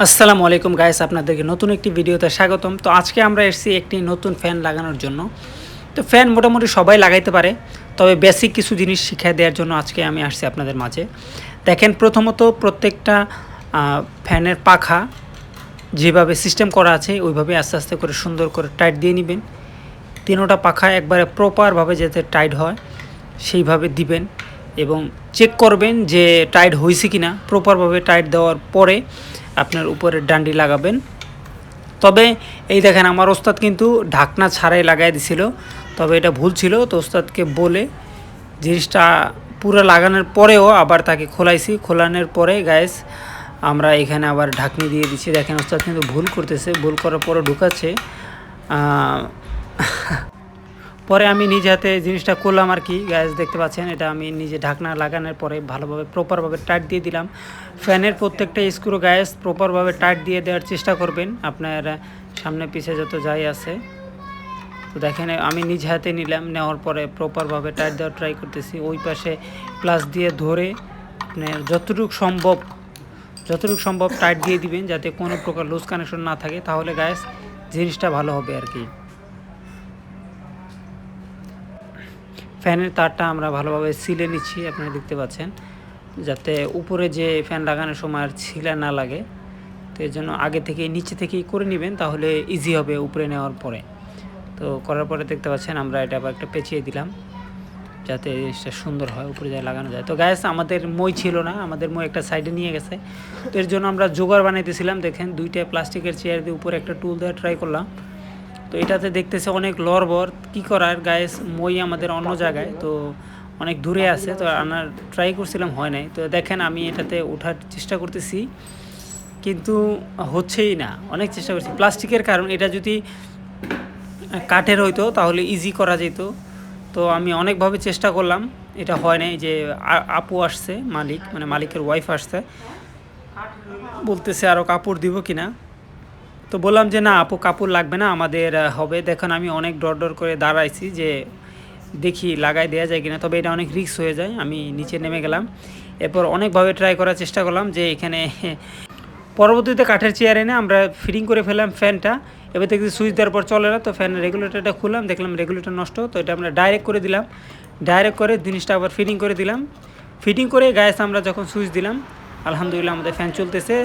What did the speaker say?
আসসালামু আলাইকুম গাইস, আপনাদেরকে নতুন একটি ভিডিওতে স্বাগতম। তো আজকে আমরা এসেছি একটি নতুন ফ্যান লাগানোর জন্য। তো ফ্যান মোটামুটি সবাই লাগাইতে পারে, তবে বেসিক কিছু জিনিস শিখিয়ে দেওয়ার জন্য আজকে আমি আসছি আপনাদের মাঝে। দেখেন প্রথমত প্রত্যেকটা ফ্যানের পাখা যেভাবে সিস্টেম করা আছে, ওইভাবে আস্তে আস্তে করে সুন্দর করে টাইট দিয়ে নেবেন। তিনোটা পাখা একবারে প্রপারভাবে যাতে টাইট হয়, সেইভাবে দিবেন এবং চেক করবেন যে টাইট হয়েছে কি না প্রপারভাবে টাইট দেওয়ার পরে আপনার উপরে ডান্ডি লাগাবেন। তবে এই দেখেন আমার ওস্তাদ কিন্তু ঢাকনা ছাড়াই লাগাই দিছিল। তবে এটা ভুল ছিল, তো ওস্তাদকে বলে জিনিসটা পুরো লাগানোর পরেও আবার তাকে খোলাইছি। খোলানোর পরে গ্যাস আমরা এখানে আবার ঢাকনি দিয়ে দিচ্ছি। দেখেন ওস্তাদ কিন্তু ভুল করতেছে, ভুল করার পরে ঢুকাচ্ছে। পরে আমি নিজে হাতে জিনিসটা করলাম আর কি গ্যাস দেখতে পাচ্ছেন, এটা আমি নিজে ঢাকনা লাগানোর পরে ভালোভাবে প্রপারভাবে টাইট দিয়ে দিলাম। ফ্যানের প্রত্যেকটা স্ক্রু গ্যাস প্রপারভাবে টাইট দিয়ে দেওয়ার চেষ্টা করবেন। আপনার সামনে পিছে যত যাই আছে। তো দেখেন, আমি নিজ হাতে নিলাম, নেওয়ার পরে প্রপারভাবে টাইট দেওয়ার ট্রাই করতেছি। ওই পাশে প্লাস দিয়ে ধরে আপনার যতটুকু সম্ভব যতটুকু সম্ভব টাইট দিয়ে দিবেন, যাতে কোনো প্রকার লুজ কানেকশন না থাকে। তাহলে গ্যাস জিনিসটা ভালো হবে আর কি। ফ্যানের তারটা আমরা ভালোভাবে সিলে নিচ্ছি, আপনারা দেখতে পাচ্ছেন। যাতে উপরে যে ফ্যান লাগানোর সময় আর ছিলা না লাগে, তো এর জন্য আগে থেকে নিচে থেকেই করে নেবেন, তাহলে ইজি হবে উপরে নেওয়ার পরে। তো করার পরে দেখতে পাচ্ছেন, আমরা এটা আবার একটা পেঁচিয়ে দিলাম, যাতে জিনিসটা সুন্দর হয়, উপরে যায় লাগানো যায়। তো গ্যাস আমাদের মই ছিল না, আমাদের মই একটা সাইডে নিয়ে গেছে। তো এর জন্য আমরা জোগাড় বানাইতেছিলাম, দেখেন দুইটা প্লাস্টিকের চেয়ার দিয়ে উপরে একটা টুল দেওয়া ট্রাই করলাম। তো এটাতে দেখতেছে অনেক লড়বর কী করার? গায়ে মই আমাদের অন্য জায়গায়, তো অনেক দূরে আছে, তো আনার ট্রাই করছিলাম, হয় নাই। তো দেখেন, আমি এটাতে ওঠার চেষ্টা করতেছি, কিন্তু হচ্ছেই না। অনেক চেষ্টা করছি। প্লাস্টিকের কারণ, এটা যদি কাঠের হইতো, তাহলে ইজি করা যেত। তো আমি অনেকভাবে চেষ্টা করলাম, এটা হয় নাই যে আপু আসছে, মালিক মানে মালিকের ওয়াইফ আসছে। বলতেছে আরও কাপড় দিব কিনা। তো বললাম যে, না, আপু, কাপড় লাগবে না, আমাদের হবে। দেখুন, আমি অনেক ডর ডর করে দাঁড়াইছি যে, দেখি লাগাই দেওয়া যায় কিনা। তবে এটা অনেক রিস্ক হয়ে যায়, আমি নিচে নেমে গেলাম। এরপর অনেকভাবে ট্রাই করার চেষ্টা করলাম যে, এখানে পরবর্তীতে কাঠের চেয়ার এনে আমরা ফিটিং করে ফেললাম ফ্যানটা এবার দেখছি সুইচ দেওয়ার পর চলে না, তো ফ্যানের রেগুলেটরটা খুললাম, দেখলাম রেগুলেটর নষ্ট, তো এটা আমরা ডাইরেক্ট করে দিলাম। ডাইরেক্ট করে জিনিসটা আবার ফিটিং করে দিলাম। ফিটিং করে গ্যাস আমরা যখন সুইচ দিলাম, আলহামদুলিল্লাহ, আমাদের ফ্যান চলতেছে।